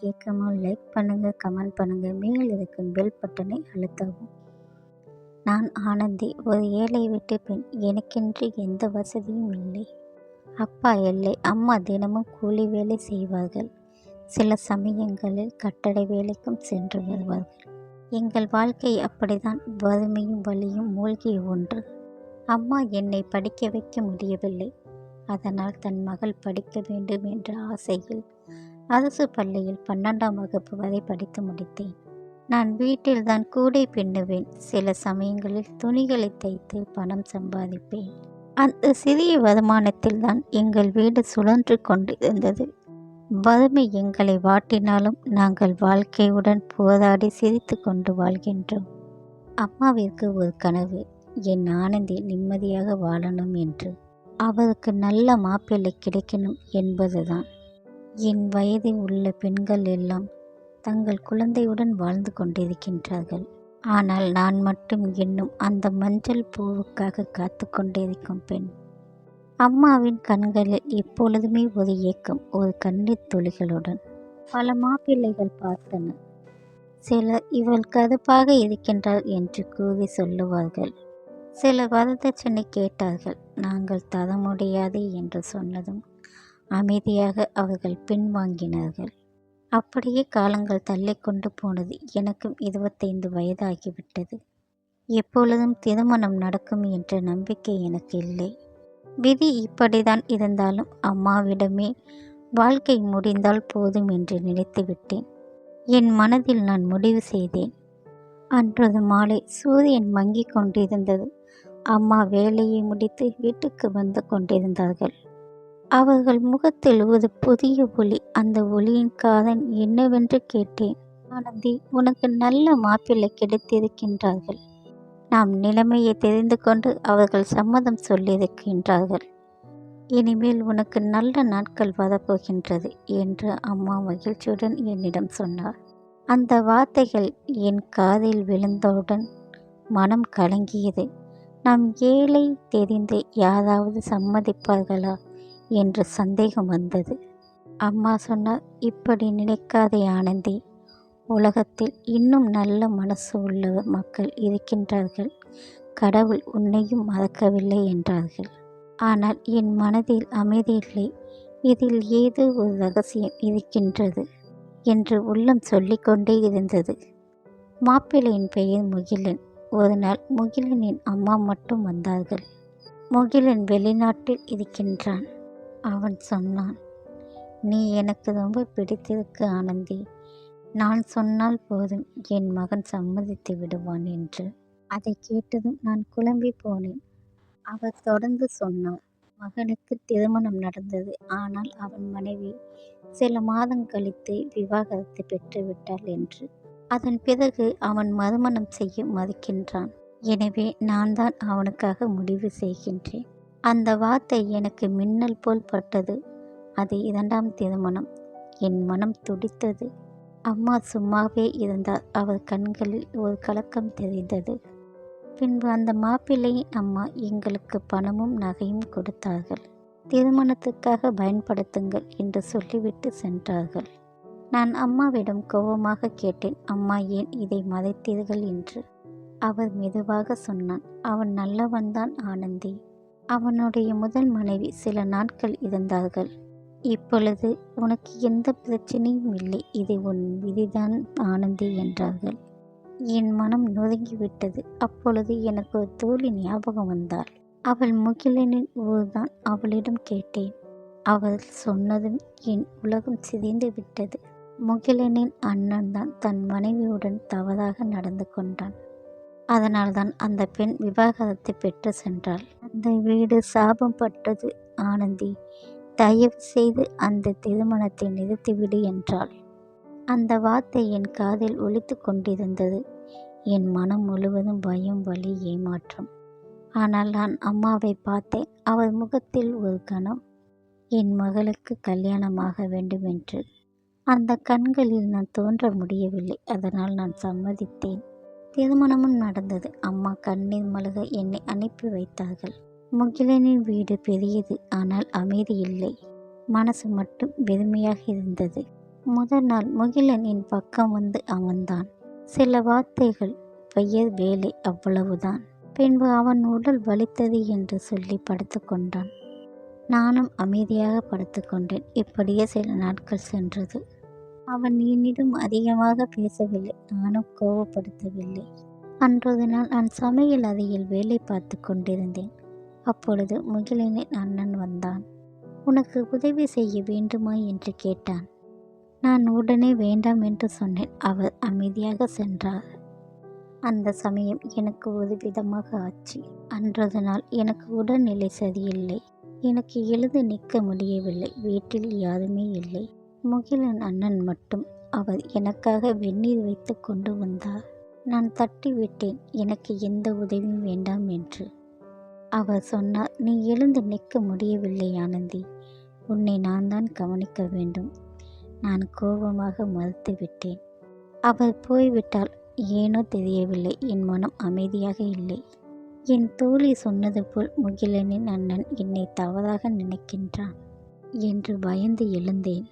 கேட்காம லைக் பண்ணுங்கள் கமெண்ட் பண்ணுங்கள் மேல் இருக்கும் பெல் பட்டனை அழுத்தவும். நான் ஆனந்தி ஒரு ஏழை வீட்டு பெண். எனக்கென்று எந்த வசதியும் இல்லை. அப்பா இல்லை. அம்மா தினமும் கூலி வேலை செய்வார்கள். சில சமயங்களில் கட்டட வேலைக்கும் சென்று வருவார்கள். எங்கள் வாழ்க்கை அப்படிதான் வறுமையும் வலியும் மூழ்கிய ஒன்று. அம்மா என்னை படிக்க வைக்க முடியவில்லை. அதனால் தன் மகள் படிக்க வேண்டும் என்ற ஆசையில் அரசு பள்ளியில் பன்னெண்டாம் வகுப்பு வரை படித்து முடித்தேன். நான் வீட்டில் தான் கூடை பின்னுவேன். சில சமயங்களில் துணிகளை தைத்து பணம் சம்பாதிப்பேன். அந்த சிறிய வருமானத்தில் தான் எங்கள் வீடு சுழன்று கொண்டிருந்தது. வறுமை எங்களை வாட்டினாலும் நாங்கள் வாழ்க்கையுடன் போராடி சிரித்து கொண்டு வாழ்கின்றோம். அம்மாவிற்கு ஒரு கனவு என் ஆனந்தி நிம்மதியாக வாழணும் என்று. அவருக்கு நல்ல மாப்பிள்ளை கிடைக்கணும் என்பதுதான். என் வயதில் உள்ள பெண்கள் எல்லாம் தங்கள் குழந்தையுடன் வாழ்ந்து கொண்டிருக்கின்றார்கள். ஆனால் நான் மட்டும் இன்னும் அந்த மஞ்சள் பூவுக்காக காத்து கொண்டிருக்கும் பெண். அம்மாவின் கண்களில் எப்பொழுதுமே ஒரு ஏக்கம் ஒரு கண்ணீர் துளிகளுடன் பல மாப்பிள்ளைகள் பார்த்தன. சிலர் இவள் கருப்பாக இருக்கின்றாள் என்று கூறி சொல்லுவார்கள். சில வரதட்சணை கேட்டார்கள் நாங்கள் தர முடியாது என்று சொன்னதும் அமைதியாக அவர்கள் பின்வாங்கினார்கள். அப்படியே காலங்கள் தள்ளி கொண்டு போனது எனக்கும் இருபத்தைந்து வயதாகிவிட்டது. எப்பொழுதும் திருமணம் நடக்கும் என்ற நம்பிக்கை எனக்கு இல்லை. விதி இப்படிதான் இருந்தாலும் அம்மாவிடமே வாழ்க்கை முடிந்தால் போதும் என்று நினைத்துவிட்டேன். என் மனதில் நான் முடிவு செய்தேன். அன்றது மாலை சூரியன் மங்கிக் கொண்டிருந்தது. அம்மா வேலையை முடித்து வீட்டுக்கு வந்து கொண்டிருந்தார்கள். அவர்கள் முகத்தில் ஒரு புதிய ஒளி அந்த ஒளியின் காதன் என்னவென்று கேட்டேன். ஆனந்தி உனக்கு நல்ல மாப்பிள்ளை கிடைத்திருக்கின்றார்கள். நாம் நிலைமையை தெரிந்து கொண்டு அவர்கள் சம்மதம் சொல்லியிருக்கின்றார்கள். இனிமேல் உனக்கு நல்ல நாட்கள் வரப்போகின்றது என்று அம்மா மகிழ்ச்சியுடன் என்னிடம் சொன்னார். அந்த வார்த்தைகள் என் காதில் விழுந்தவுடன் மனம் கலங்கியது. நாம் ஏழை தெரிந்து யாராவது சம்மதிப்பார்களா? என்ற சந்தேகம் வந்தது. அம்மா சொன்னார் இப்படி நினைக்காதே ஆனந்தி. உலகத்தில் இன்னும் நல்ல மனசு உள்ள மக்கள் இருக்கின்றார்கள். கடவுள் உன்னையும் மறக்கவில்லை என்றார்கள். ஆனால் என் மனதில் அமைதியில்லை இதில் ஏதோ ஒரு ரகசியம் இருக்கின்றது என்று உள்ளம் சொல்லிக்கொண்டே இருந்தது. மாப்பிள்ளையின் பெயர் முகிலன். ஒரு நாள் முகிலனின் அம்மா மட்டும் வந்தார்கள். முகிலன் வெளிநாட்டில் இருக்கின்றான். அவன் சொன்னான் நீ எனக்கு ரொம்ப பிடித்திருக்கு ஆனந்தி. நான் சொன்னால் போதும் என் மகன் சம்மதித்து விடுவான் என்று. அதை கேட்டதும் நான் குழம்பி போனேன். அவர் தொடர்ந்து சொன்னார் மகனுக்கு திருமணம் நடந்தது. ஆனால் அவன் மனைவி சில மாதம் கழித்து விவாகரத்து பெற்றுவிட்டாள் என்று. அதன் பிறகு அவன் மறுமணம் செய்ய மறுக்கின்றான். எனவே நான் தான் அவனுக்காக முடிவு செய்கின்றேன். அந்த வார்த்தை எனக்கு மின்னல் போல் பட்டது. அது இரண்டாம் திருமணம். என் மனம் துடித்தது. அம்மா சும்மாவே இருந்தார். அவர் கண்களில் ஒரு கலக்கம் தெரிந்தது. பின்பு அந்த மாப்பிள்ளையின் அம்மா எங்களுக்கு பணமும் நகையும் கொடுத்தார்கள். திருமணத்துக்காக பயன்படுத்துங்கள் என்று சொல்லிவிட்டு சென்றார்கள். நான் அம்மாவிடம் கோபமாக கேட்டேன். அம்மா ஏன் இதை மறைத்தீர்கள் என்று. அவர் மெதுவாக சொன்னான். அவன் நல்லவன்தான் ஆனந்தி. அவனுடைய முதல் மனைவி சில நாட்கள் இருந்தார்கள். இப்பொழுது உனக்கு எந்த பிரச்சனையும் இல்லை. இது உன் விதிதான் ஆனந்தி என்றார்கள். என் மனம் நொறுங்கிவிட்டது. அப்பொழுது எனக்கு ஒரு தோழி ஞாபகம் வந்தாள். அவள் முகிலனின் ஊர்தான் அவளிடம் கேட்டேன். அவள் சொன்னதும் என் உலகம் சிதைந்து விட்டது. முகிலனின் அண்ணன் தான் தன் மனைவியுடன் தவறாக நடந்து கொண்டான். அதனால்தான் அந்த பெண் விவாகரத்தை பெற்று சென்றாள். அந்த வீடு சாபம் பட்டது ஆனந்தி. தயவு செய்து அந்த திருமணத்தை நிறுத்திவிடு என்றாள். அந்த வார்த்தை என் காதில் ஒழித்து கொண்டிருந்தது. என் மனம் முழுவதும் பயம் வலி ஏமாற்றம். ஆனால் நான் அம்மாவை பார்த்தேன். அவர் முகத்தில் ஒரு கணம். என் மகளுக்கு கல்யாணமாக வேண்டும் என்று அந்த கண்களில் நான் தோன்ற முடியவில்லை. அதனால் நான் சம்மதித்தேன். திருமணமும் நடந்தது. அம்மா கண்ணீர் மலக என்னை அனுப்பி வைத்தார்கள். முகிலனின் வீடு பெரியது ஆனால் அமைதி இல்லை. மனசு மட்டும் வெறுமையாக இருந்தது. முதல் நாள் முகிலனின் பக்கம் வந்து அமர்ந்தான். சில வார்த்தைகள் பெயர் வேலை அவ்வளவுதான். பின்பு அவன் உடல் வலித்தது என்று சொல்லி படுத்து கொண்டான். நானும் அமைதியாக படுத்து கொண்டேன். இப்படியே சில நாட்கள் சென்றது. அவன் என்னிடம் அதிகமாக பேசவில்லை. நானும் கோவப்படுத்தவில்லை. அன்றொரு நாள் நான் சமையல் அறையில் வேலை பார்த்து கொண்டிருந்தேன். அப்பொழுது முகிலனின் அண்ணன் வந்தான். உனக்கு உதவி செய்ய வேண்டுமா? என்று கேட்டான். நான் உடனே வேண்டாம் என்று சொன்னேன். அவர் அமைதியாக சென்றார் அந்த சமயம் எனக்கு ஒரு விதமாக ஆச்சு. அன்றது நாள் எனக்கு உடல்நிலை சரியில்லை. எனக்கு எழுந்து நிற்க முடியவில்லை. வீட்டில் யாருமே இல்லை. முகிலன் அண்ணன் மட்டும் அவர் எனக்காக வெந்நீர் வைத்து கொண்டு வந்தார். நான் தட்டிவிட்டேன். எனக்கு எந்த உதவியும் வேண்டாம் என்று. அவர் சொன்னார் நீ எழுந்து நிற்க முடியவில்லை ஆனந்தி. உன்னை நான் தான் கவனிக்க வேண்டும். நான் கோபமாக மறுத்து விட்டேன். அவர் போய்விட்டால் ஏனோ தெரியவில்லை. என் மனம் அமைதியாக இல்லை. என் தோழி சொன்னது போல் முகிலனின் அண்ணன் என்னை தவறாக நினைக்கின்றான் என்று பயந்து எழுந்தேன்.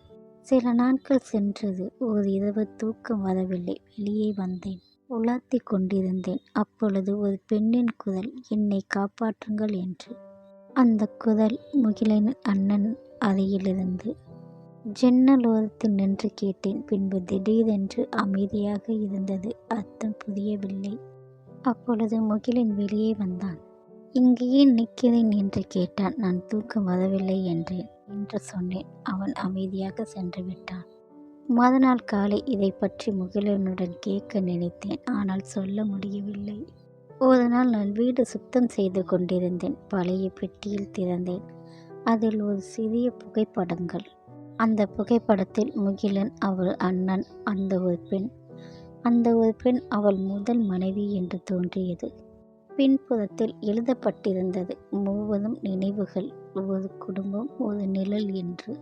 சில நாட்கள் சென்றது. ஒரு இரவு தூக்கம் வரவில்லை. வெளியே வந்தேன். உலாத்தி கொண்டிருந்தேன். அப்பொழுது ஒரு பெண்ணின் குரல் என்னை காப்பாற்றுங்கள் என்று. அந்த குரல் முகிலின் அண்ணன் அறையிலிருந்து. ஜன்னலோரத்தில் நின்று கேட்டேன். பின்பு திடீரென்று அமைதியாக இருந்தது. அர்த்தம் புரியவில்லை. அப்பொழுது முகிலின் வெளியே வந்தான். இங்கேயே நிற்கிறேன்? என்று கேட்டான். நான் தூக்கம் வரவில்லை என்றேன். என்று சொன்னேன். அவன் அமைதியாக சென்று விட்டான். மறுநாள் காலை இதை பற்றி முகிலனுடன் கேட்க நினைத்தேன். ஆனால் சொல்ல முடியவில்லை. ஒரு நாள் நான் வீடு சுத்தம் செய்து கொண்டிருந்தேன். பழைய பெட்டியில் திறந்தேன். அதில் ஒரு சிறிய புகைப்படங்கள். அந்த புகைப்படத்தில் முகிலன் அவள் அண்ணன் அந்த ஒரு பெண். அந்த ஒரு பெண் அவள் முதல் மனைவி என்று தோன்றியது. பின்புறத்தில் எழுதப்பட்டிருந்தது முழுவதும் நினைவுகள். ஒரு குடும்பம் ஒரு நிழல் என்று.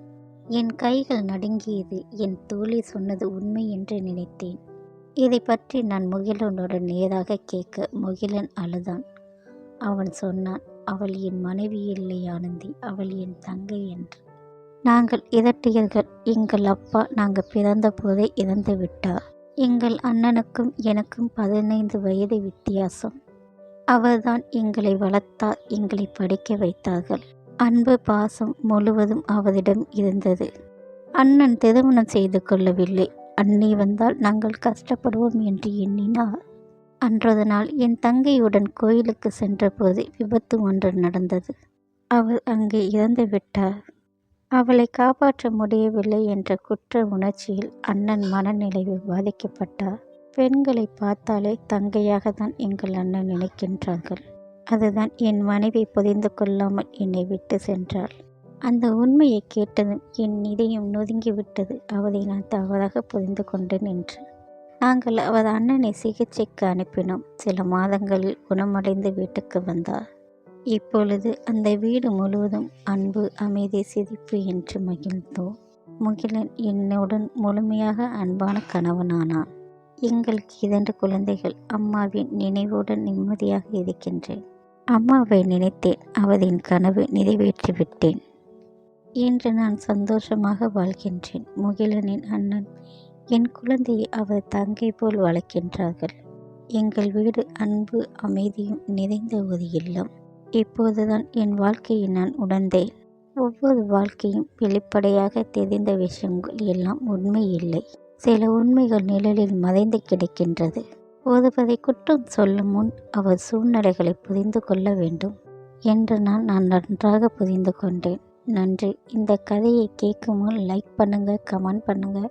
என் கைகள் நடுங்கியது என் தோழி சொன்னது உண்மை என்று நினைத்தேன். இதை பற்றி நான் முகிலனுடன் நேராக கேட்க முகிலன் அழுதான். அவன் சொன்னான் அவள் என் மனைவி இல்லை ஆனந்தி அவள் என் தங்கை என்று. நாங்கள் இரட்டையர்கள் எங்கள் அப்பா நாங்கள் பிறந்த போதே இறந்து விட்டார் எங்கள் அண்ணனுக்கும் எனக்கும் பதினைந்து வயது வித்தியாசம். அவர்தான் எங்களை வளர்த்தார் எங்களை படிக்க வைத்தார்கள். அன்பு பாசம் முழுவதும் அவரிடம் இருந்தது. அண்ணன் திருமணம் செய்து கொள்ளவில்லை. அண்ணி வந்தால் நாங்கள் கஷ்டப்படுவோம் என்று எண்ணினார். அன்றது நாள் என் தங்கையுடன் கோயிலுக்கு சென்றபோது விபத்து ஒன்று நடந்தது. அவர் அங்கே இறந்து விட்டார். அவளை காப்பாற்ற முடியவில்லை என்ற குற்ற உணர்ச்சியில் அண்ணன் மனநிலையில் பாதிக்கப்பட்டார். பெண்களை பார்த்தாலே தங்கையாக தான் எங்கள் அண்ணன் நினைக்கின்றார்கள். அதுதான் என் மனைவி புரிந்து கொள்ளாமல் என்னை விட்டு சென்றாள். அந்த உண்மையை கேட்டதும் என் இதயம் நொதுங்கிவிட்டது அவரை நான் தவறாக புரிந்து கொண்டேன் என்று நாங்கள் அவர் அண்ணனை சிகிச்சைக்கு அனுப்பினோம். சில மாதங்களில் குணமடைந்து வீட்டுக்கு வந்தார் இப்பொழுது அந்த வீடு முழுவதும் அன்பு அமைதி சிரிப்பு என்று மகிழ்ந்தோம். முகிலன் என்னுடன் முழுமையாக அன்பான கணவனானான். எங்களுக்கு இரண்டு குழந்தைகள் அம்மாவின் நினைவுடன் நிம்மதியாக இருக்கின்றேன். அம்மாவை நினைத்தேன் அவரின் கனவு நிறைவேற்றிவிட்டேன் இன்று நான் சந்தோஷமாக வாழ்கின்றேன். முகிலனின் அண்ணன் என் குழந்தையை அவர் தங்கை போல் வளர்க்கின்றார்கள். எங்கள் வீடு அன்பு அமைதியும் நிறைந்த ஒரு இல்லம். இப்போதுதான் என் வாழ்க்கையை நான் உணர்ந்தேன். ஒவ்வொரு வாழ்க்கையும் வெளிப்படையாக தெரிந்த விஷயங்கள் எல்லாம் உண்மை இல்லை. சில உண்மைகள் நிழலில் மறைந்து கிடக்கின்றது. ஒருவரை குற்றம் சொல்லும் முன் அவர் சூழ்நிலைகளை புரிந்து கொள்ள வேண்டும் என்று நான் நான் நன்றாக புரிந்து கொண்டேன். நன்றி. இந்த கதையை கேட்கும் முன் லைக் பண்ணுங்கள் கமெண்ட் பண்ணுங்கள்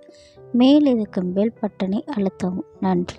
மேல் இருக்கும் பெல் பட்டனை அழுத்தவும். நன்றி.